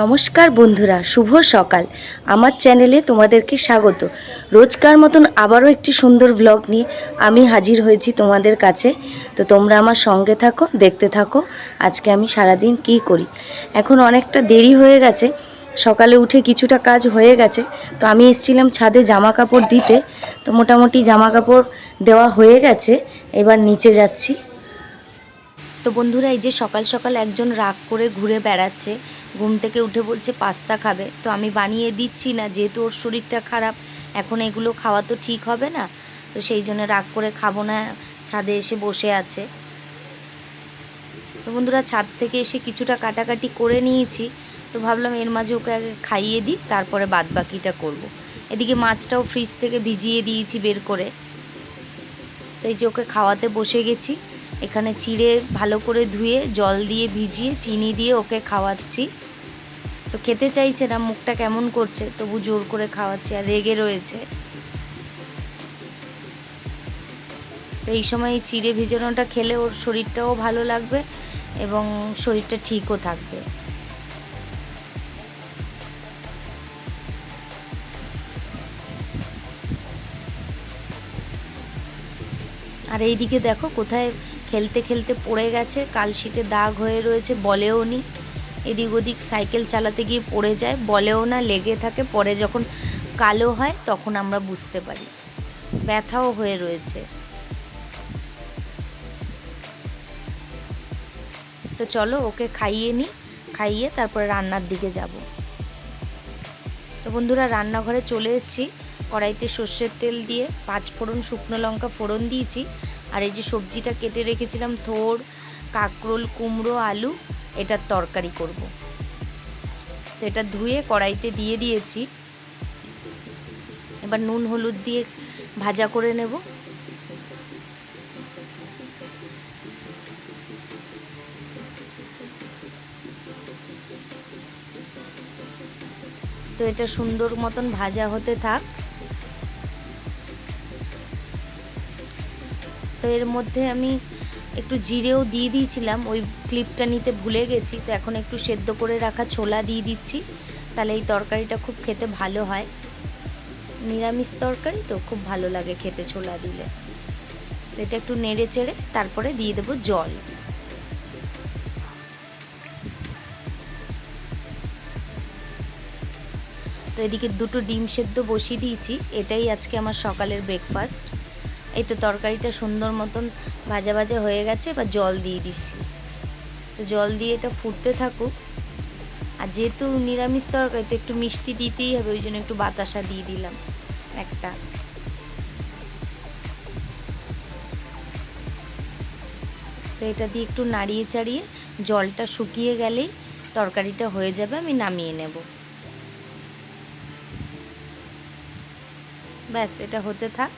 নমস্কার বন্ধুরা, শুভ সকাল। আমার চ্যানেলে তোমাদেরকে স্বাগত। রোজকার মতন আবারও একটি সুন্দর ব্লগ নিয়ে আমি হাজির হয়েছি তোমাদের কাছে। তো তোমরা আমার সঙ্গে থাকো, দেখতে থাকো, আজকে আমি সারাদিন কী করি। এখন অনেকটা দেরি হয়ে গেছে, সকালে উঠে কিছুটা কাজ হয়ে গেছে। তো আমি এসেছিলাম ছাদে জামা কাপড় দিতে, তো মোটামুটি জামা কাপড় দেওয়া হয়ে গেছে, এবার নিচে যাচ্ছি। তো বন্ধুরা, এই যে সকাল সকাল একজন রাগ করে ঘুরে বেড়াচ্ছে, ঘুম থেকে উঠে বলছে, পাস্তা খাবে। তো আমি বানিয়ে দিচ্ছি না, যেহেতু ওর শরীরটা খারাপ, এখন এগুলো খাওয়া তো ঠিক হবে না, তো সেই জন্য রাগ করে খাব না, ছাদে এসে বসে আছে। তো বন্ধুরা, ছাদ থেকে এসে কিছুটা কাটাকাটি করে নিয়েছি, তো ভাবলাম এর মাঝে ওকে আগে খাইয়ে দিই, তারপরে বাদ বাকিটা করব। এদিকে মাছটাও ফ্রিজ থেকে ভিজিয়ে দিয়েছি বের করে। তো এই যে ওকে খাওয়াতে বসে গেছি এখানে চিড়ে ভালো করে ধুয়ে, জল দিয়ে ভিজিয়ে, চিনি দিয়ে ওকে খাওয়াচ্ছি। তো খেতে চাইছে না, মুখটা কেমন করছে, তবু জোর করে খাওয়াচ্ছি আর রেগে রয়েছে। তো এই সময় চিড়ে ভিজানোটা খেলে ওর শরীরটাও ভালো লাগবে এবং শরীরটা ঠিকও থাকবে। আর এইদিকে দেখো কোথায় খেলতে খেলতে পড়ে গেছে কালশিটে দাগ হয়ে রয়েছে, বলেও নি। এদিক ওদিক সাইকেল চালাতে গিয়ে পড়ে যায়, বলেও না, লেগে থাকে, পরে যখন কালো হয় তখন আমরা বুঝতে পারি। ব্যথাও হয়ে রয়েছে। তো চলো ওকে খাইয়ে নিই খাইয়ে তারপরে রান্নার দিকে যাব। তো বন্ধুরা, রান্নাঘরে চলে এসেছি। কড়াইতে সর্ষের তেল দিয়ে পাঁচ ফোড়ন শুকনো লঙ্কা ফোড়ন দিয়েছি। আর এই যে সবজিটা কেটে রেখেছিলাম থোর কাকরোল, কুমড়ো, আলু, এটার তরকারি করব। তো এটা ধুয়ে কড়াইতে দিয়ে দিয়েছি। এবার নুন, হলুদ দিয়ে ভাজা করে নেব। তো এটা সুন্দর মতন ভাজা হতে থাক। তো এর মধ্যে আমি একটু জিরেও দিয়ে দিয়েছিলাম, ওই ক্লিপটা নিতে ভুলে গেছি, তো এখন একটু সেদ্ধ করে রাখা ছোলা দিয়ে দিচ্ছি, তাহলে এই তরকারিটা খুব খেতে ভালো হয়। নিরামিষ তরকারি তো খুব ভালো লাগে খেতে ছোলা দিলে। এটা একটু নেড়ে চেড়ে তারপরে দিয়ে দেবো জল। তো এদিকে দুটো ডিম সেদ্ধ বসিয়ে দিয়েছি, এটাই আজকে আমার সকালের ব্রেকফাস্ট এই তো তরকারিটা সুন্দর মতন ভাজা ভাজা হয়ে গেছে, এবার জল দিয়ে দিচ্ছি। তো জল দিয়ে এটা ফুটতে থাকুক। আর যেহেতু নিরামিষ তরকারি, তো একটু মিষ্টি দিতেই হবে, ওই জন্য একটু বাতাসা দিয়ে দিলাম একটা। তো এটা দিয়ে একটু নাড়িয়ে চাড়িয়ে জলটা শুকিয়ে গেলেই তরকারিটা হয়ে যাবে, আমি নামিয়ে নেব। ব্যাস, এটা হতে থাক।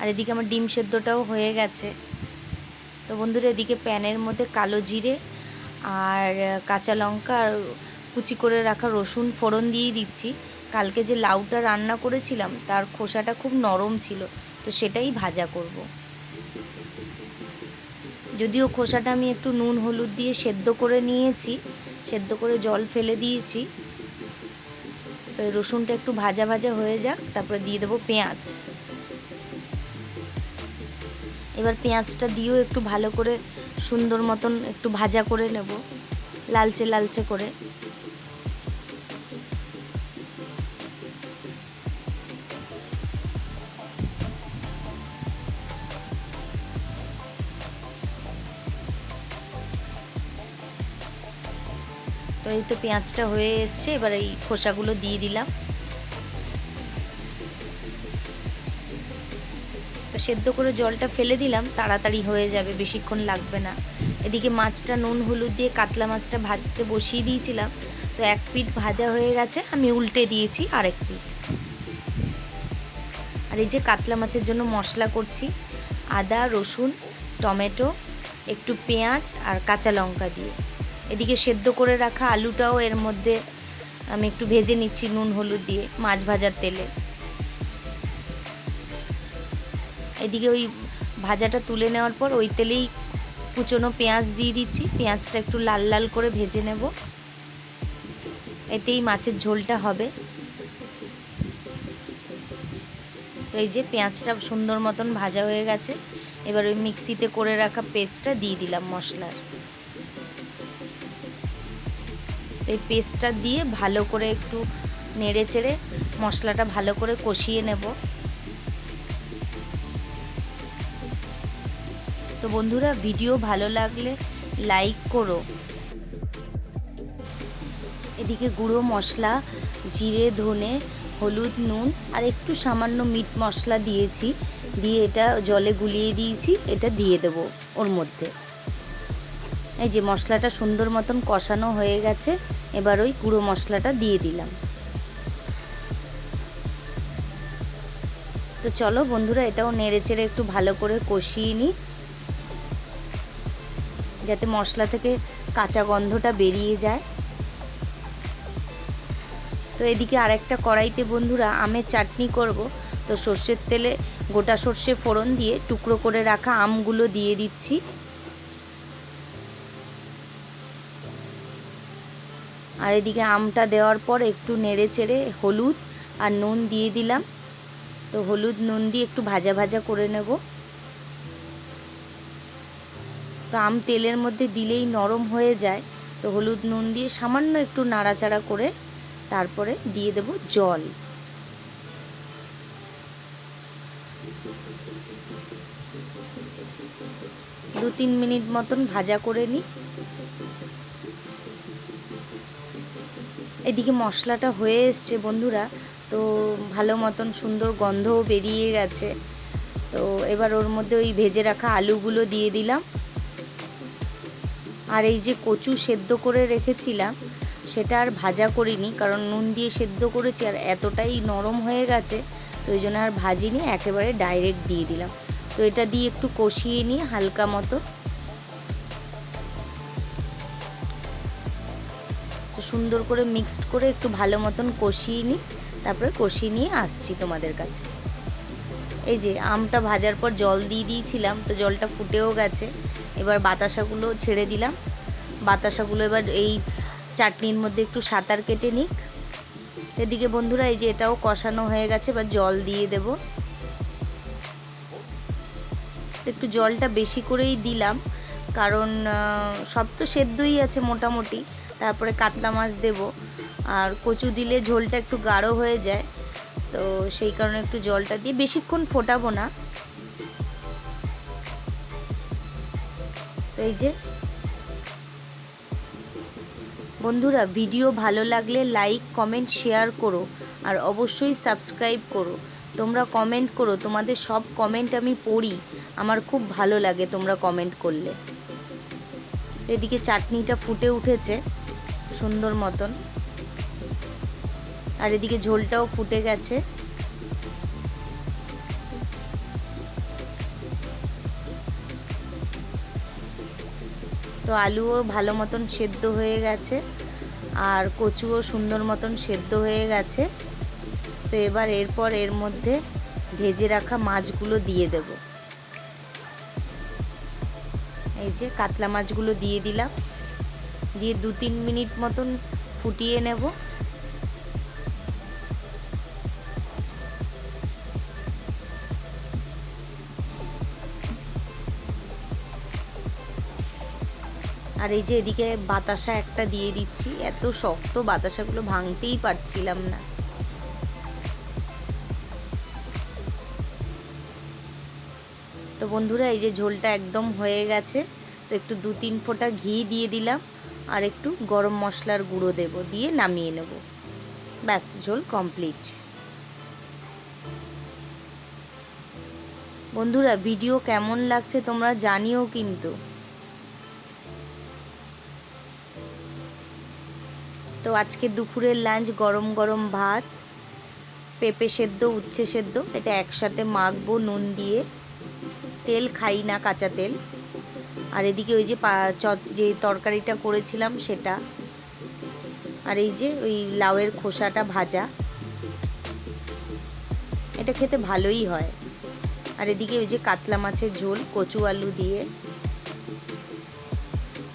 আর এদিকে আমার ডিম সেদ্ধটাও হয়ে গেছে। তো বন্ধুরা, এদিকে প্যানের মধ্যে কালো জিরে আর কাঁচা লঙ্কা আর কুচি করে রাখা রসুন ফোড়ন দিয়ে দিচ্ছি। কালকে যে লাউটা রান্না করেছিলাম, তার খোসাটা খুব নরম ছিল, তো সেটাই ভাজা করব। যদিও খোসাটা আমি একটু নুন, হলুদ দিয়ে সেদ্ধ করে নিয়েছি, সেদ্ধ করে জল ফেলে দিয়েছি। তো রসুনটা একটু ভাজা ভাজা হয়ে যাক, তারপরে দিয়ে দেবো পেঁয়াজ। এবার পেঁয়াজটা দিয়েও একটু ভালো করে সুন্দর মতন একটু ভাজা করে নেব, লালচে লালচে করে। তো এই তো পেঁয়াজটা হয়ে এসছে, এবার এই খোসাগুলো দিয়ে দিলাম। তো সেদ্ধ করে জলটা ফেলে দিলাম, তাড়াতাড়ি হয়ে যাবে, বেশিক্ষণ লাগবে না। এদিকে মাছটা নুন হলুদ দিয়ে কাতলা মাছটা ভাজতে বসিয়ে দিয়েছিলাম, তো এক পিঠ ভাজা হয়ে গেছে, আমি উল্টে দিয়েছি আরেক পিঠ। আর এই যে কাতলা মাছের জন্য মশলা করছি, আদা, রসুন, টমেটো, একটু পেঁয়াজ আর কাঁচা লঙ্কা দিয়ে। এদিকে সেদ্ধ করে রাখা আলুটাও এর মধ্যে আমি একটু ভেজে নিচ্ছি নুন হলুদ দিয়ে মাছ ভাজার তেলে। এদিকে ওই ভাজাটা তুলে নেওয়ার পর ওই তেলেই কুচনো পেঁয়াজ দিয়ে দিচ্ছি। পেঁয়াজটা একটু লাল লাল করে ভেজে নেব। এতেই মাছের ঝোলটা হবে। তো এই যে পেঁয়াজটা সুন্দর মতন ভাজা হয়ে গেছে। এবার ওই মিক্সিতে করে রাখা পেস্টটা দিয়ে দিলাম মশলার। তো এই পেস্টটা দিয়ে ভালো করে একটু নেড়ে চেড়ে মশলাটা ভালো করে কষিয়ে নেব। তো বন্ধুরা, ভিডিও ভালো লাগলে লাইক করো। এদিকে গুঁড়ো মশলা, জিরে, ধনে, হলুদ, নুন, আর একটু সামান্য মিট মশলা দিয়েছি। দিয়ে এটা জলে গুলিয়ে দিয়েছি, এটা দিয়ে দেব ওর মধ্যে। এই যে মশলাটা সুন্দর মতন কষানো হয়ে গেছে, এবার ওই গুঁড়ো মশলাটা দিয়ে দিলাম। তো চলো বন্ধুরা, এটাও নেড়ে চেড়ে একটু ভালো করে কষিয়ে নিই। যাতে মশলা থেকে কাঁচা গন্ধটা বেরিয়ে যায়। তো এদিকে আরেকটা কড়াইতে বন্ধুরা আমের চাটনি করব। তো সর্ষের তেলে গোটা সর্ষে ফোড়ন দিয়ে টুকরো করে রাখা আমগুলো দিয়ে দিচ্ছি। আর এদিকে আমটা দেওয়ার পর একটু নেড়ে চেড়ে হলুদ আর নুন দিয়ে দিলাম। তো হলুদ নুন দিয়ে একটু ভাজা ভাজা করে নেব। তো আম তেলের মধ্যে দিলেই নরম হয়ে যায়। তো হলুদ নুন দিয়ে সামান্য একটু নাড়াচাড়া করে তারপরে দিয়ে দেব জল। দু তিন মিনিট মতন ভাজা করে নিই। এদিকে মশলাটা হয়ে এসছে বন্ধুরা। তো ভালো মতন সুন্দর গন্ধও বেরিয়ে গেছে। তো এবার ওর মধ্যে ওই ভেজে রাখা আলুগুলো দিয়ে দিলাম। আর এই যে কচু সেদ্ধ করে রেখেছিলাম, সেটা আর ভাজা করিনি, কারণ নুন দিয়ে সেদ্ধ করেছি আর এতটাই নরম হয়ে গেছে, তো ওই জন্য আর ভাজিনি, একেবারে ডাইরেক্ট দিয়ে দিলাম। তো এটা দিয়ে একটু কষিয়ে নিই হালকা মতো। তো সুন্দর করে মিক্সড করে একটু ভালো মতন কষিয়ে নিই, তারপরে কষিয়ে নিয়ে আসছি তোমাদের কাছে। এই যে আমটা ভাজার পর জল দিয়ে দিয়েছিলাম, তো জলটা ফুটেও গেছে। এবার বাতাসাগুলো ছেড়ে দিলাম। বাতাসাগুলো এবার এই চাটনির মধ্যে একটু সাঁতার কেটে নিক। এদিকে বন্ধুরা, এই যে এটাও কষানো হয়ে গেছে, এবার জল দিয়ে দেব। একটু জলটা বেশি করেই দিলাম, কারণ সব তো সেদ্ধই আছে মোটামুটি। তারপরে কাতলা মাছ দেব, আর কচু দিলে ঝোলটা একটু গাঢ় হয়ে যায়। তো সেই কারণে একটু জলটা দিয়ে, বেশিক্ষণ ফোটাবো না। এই যে। বন্ধুরা ভিডিও ভালো লাগলে লাইক কমেন্ট শেয়ার করো আর অবশ্যই সাবস্ক্রাইব করো। তোমরা কমেন্ট করো, তোমাদের সব কমেন্ট আমি পড়ি। আমার খুব ভালো লাগে তোমরা কমেন্ট করলে। এদিকে চাটনিটা ফুটে উঠেছে, সুন্দর মতন। আর এদিকে ঝোলটাও ফুটে গেছে। তো আলুও ভালো মতন সেদ্ধ হয়ে গেছে আর কচুও সুন্দর মতন সেদ্ধ হয়ে গেছে। তো এবার এরপর এর মধ্যে ভেজে রাখা মাছগুলো দিয়ে দেব। এই যে কাতলা মাছগুলো দিয়ে দিলাম। দিয়ে দু তিন মিনিট মতন ফুটিয়ে নেব। আর এই যে এদিকে বাতাসা একটা দিয়ে দিচ্ছি, এত শক্ত বাতাসাগুলো ভাঙতেই পারছিলাম না। তো বন্ধুরা, এই যে ঝোলটা একদম হয়ে গেছে, তো একটু দু তিন ফোঁটা ঘি দিয়ে দিলাম, আর একটু গরম মশলার গুঁড়ো দেব, দিয়ে নামিয়ে নেব। ব্যাস, ঝোল কমপ্লিট। বন্ধুরা, ভিডিও কেমন লাগছে তোমরা জানিও কিন্তু। তো আজকে দুপুরের লাঞ্চ গরম গরম ভাত, পেঁপে সেদ্ধ, উচ্ছে সেদ্ধ। এটা একসাথে মাখবো নুন দিয়ে। তেল খাই না কাঁচা তেল। আর এদিকে ওই যে যে তরকারিটা করেছিলাম সেটা। আর এই যে ওই লাউয়ের খোসাটা ভাজা। এটা খেতে ভালোই হয়। আর এদিকে ওই যে কাতলা মাছের ঝোল, কচু আলু দিয়ে।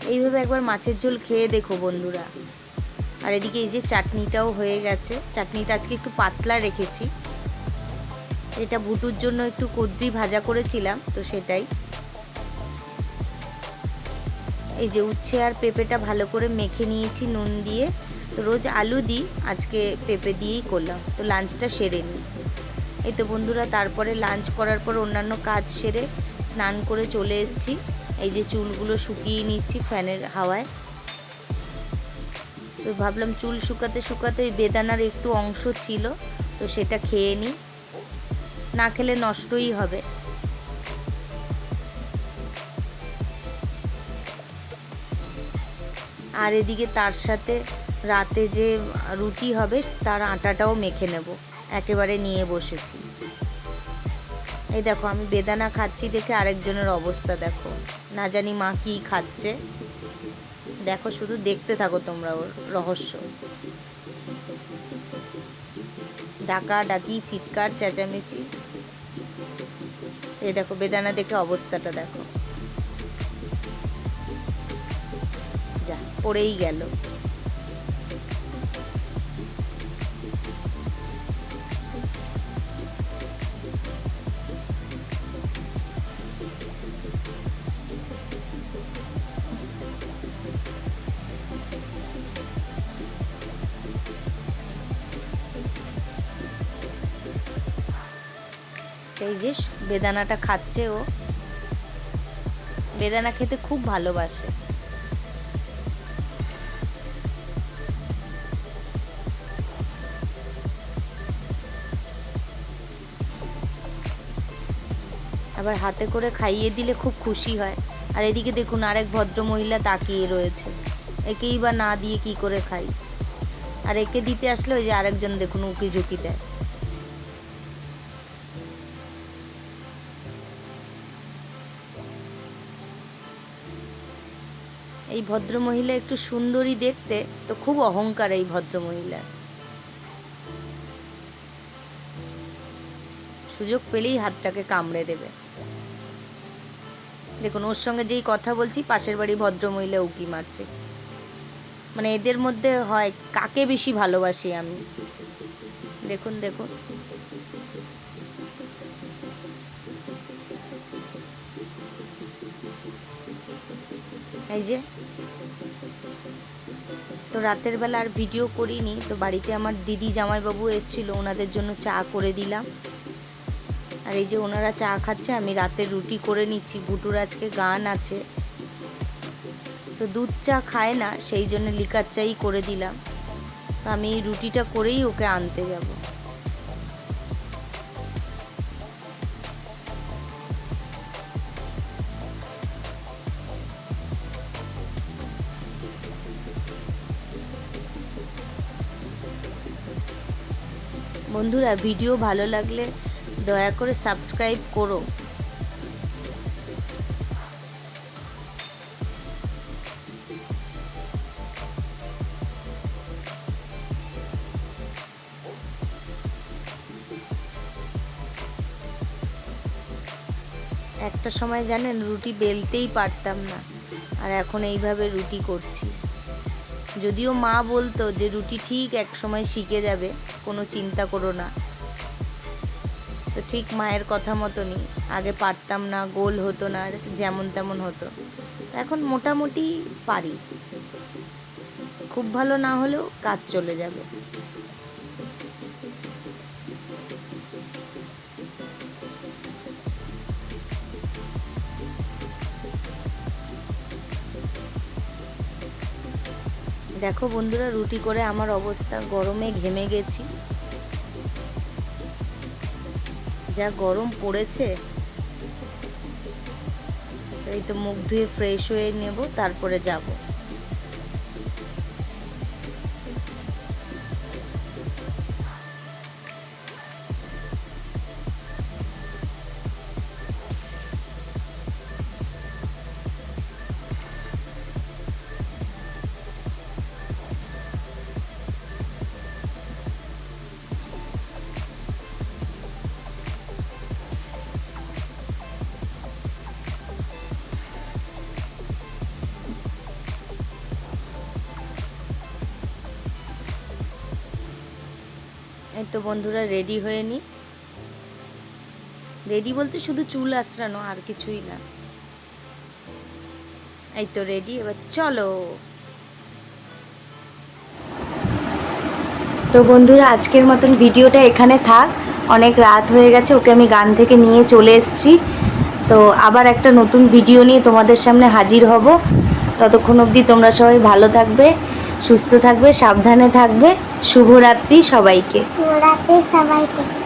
এইভাবে একবার মাছের ঝোল খেয়ে দেখো বন্ধুরা। আর এদিকে এই যে চাটনিটাও হয়ে গেছে। চাটনিটা আজকে একটু পাতলা রেখেছি। এটা ভুটুর জন্য একটু কদ্রি ভাজা করেছিলাম, তো সেটাই। এই যে উচ্ছে আর পেঁপেটা ভালো করে মেখে নিয়েছি নুন দিয়ে। তো রোজ আলু দিই, আজকে পেঁপে দিয়েই করলাম। তো লাঞ্চটা সেরে নিই। এই তো বন্ধুরা, তারপরে লাঞ্চ করার পর অন্যান্য কাজ সেরে স্নান করে চলে এসেছি। এই যে চুলগুলো শুকিয়ে নিচ্ছি ফ্যানের হাওয়ায়। তো ভাবলাম চুল শুকাতে শুকাতে ওই বেদানার একটু অংশ ছিল, তো সেটা খেয়ে নিই না খেলে নষ্টই হবে। আর এদিকে তার সাথে রাতে যে রুটি হবে, তার আটাটাও মেখে নেব। একেবারে নিয়ে বসেছি। এই দেখো, আমি বেদানা খাচ্ছি দেখে আরেকজনের অবস্থা দেখো। না জানি মা কি খাচ্ছে। দেখো, শুধু দেখতে থাকো তোমরা ওর রহস্য। ডাকা, ডাকি, চিৎকার, চেঁচামেচি। এই দেখো, বেদানা দেখে অবস্থাটা দেখো। যা, পড়েই গেল। যে বেদানাটা খাচ্ছে ও। বেদানা খেতে খুব ভালোবাসে। আবার হাতে করে খাইয়ে দিলে খুব খুশি হয়। আর এদিকে দেখুন আরেক ভদ্র মহিলা তাকিয়ে রয়েছে। একেই বা না দিয়ে কি করে খাই? আর একে দিতে আসলে ওই যে আরেকজন দেখুন উকি ঝুঁকি দেয়। এই ভদ্র মহিলা একটু সুন্দরী দেখতে, তো খুব অহংকার এই ভদ্র মহিলার সুযোগ পেলেই হাতটাকে কামড়ে দেবে। দেখুন, ওর সঙ্গে যেই কথা বলছি, পাশের বাড়ি ভদ্র মহিলা উকি মারছে। মানে এদের মধ্যে হয়, কাকে বেশি ভালোবাসি আমি? দেখুন দেখুন। এই যে। তো রাতের বেলা আর ভিডিও করিনি, তো বাড়িতে আমার দিদি জামাইবাবু এসছিল, ওনাদের জন্য চা করে দিলাম। আর এই যে ওনারা চা খাচ্ছে, আমি রাতে রুটি করে নিচ্ছি, গুটুর আজকে গান আছে। তো দুধ চা খায় না, সেই জন্য লিকার চাই করে দিলাম। তো আমি রুটিটা করেই ওকে আনতে যাব। বন্ধুরা ভিডিও ভালো লাগলে দয়া করে সাবস্ক্রাইব করো। একটা সময় জানেন, রুটি বেলতেই পারতাম না। আর এখন এইভাবে রুটি করছি। যদিও মা বলতো যে রুটি ঠিক এক সময় শিখে যাবে, কোনো চিন্তা করো না। তো ঠিক মায়ের কথা মতনই, আগে পারতাম না, গোল হতো না, যেমন তেমন হতো। এখন মোটামুটি পারি। খুব ভালো না হলেও কাজ চলে যাবে। দেখো বন্ধুরা, রুটি করে আমার অবস্থা। গরমে ঘেমে গেছি। যা গরম পড়েছে এই তো মুখ ধুয়ে ফ্রেশ হয়ে নেব, তারপরে যাব। তো বন্ধুরা রেডি হয়ে নি। রেডি বলতে শুধু চুল আশ্রানো আর কিছুই না। এই তো রেডি এবার চলো। তো বন্ধুরা, আজকের মতন ভিডিওটা এখানে থাক। অনেক রাত হয়ে গেছে, ওকে আমি গান থেকে নিয়ে চলে এসেছি। তো আবার একটা নতুন ভিডিও নিয়ে তোমাদের সামনে হাজির হব। ততক্ষণ অবধি তোমরা সবাই ভালো থাকবে। সুস্থ থাকবে সাবধানে থাকবে। শুভরাত্রি সবাইকে। শুভরাত্রি সবাইকে।